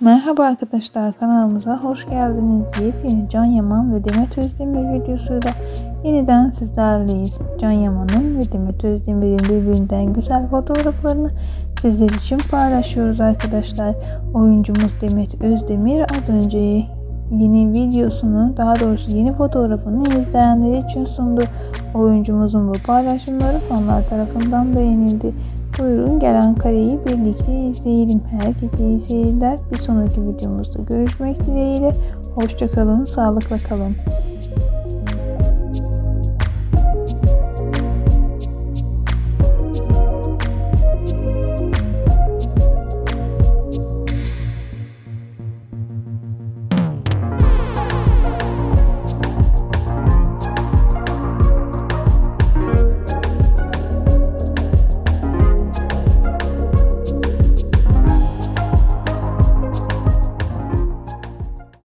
Merhaba arkadaşlar kanalımıza hoş geldiniz. Yepyeni Can Yaman ve Demet Özdemir videosuyla yeniden sizlerleyiz. Can Yaman'ın ve Demet Özdemir'in birbirinden güzel fotoğraflarını sizler için paylaşıyoruz arkadaşlar. Oyuncumuz Demet Özdemir az önce yeni videosunu daha doğrusu yeni fotoğrafını izleyenler için sundu. Oyuncumuzun bu paylaşımları fanlar tarafından beğenildi. Buyurun gelen kareyi birlikte izleyelim. Herkese iyi seyirler. Bir sonraki videomuzda görüşmek dileğiyle. Hoşçakalın, sağlıkla kalın.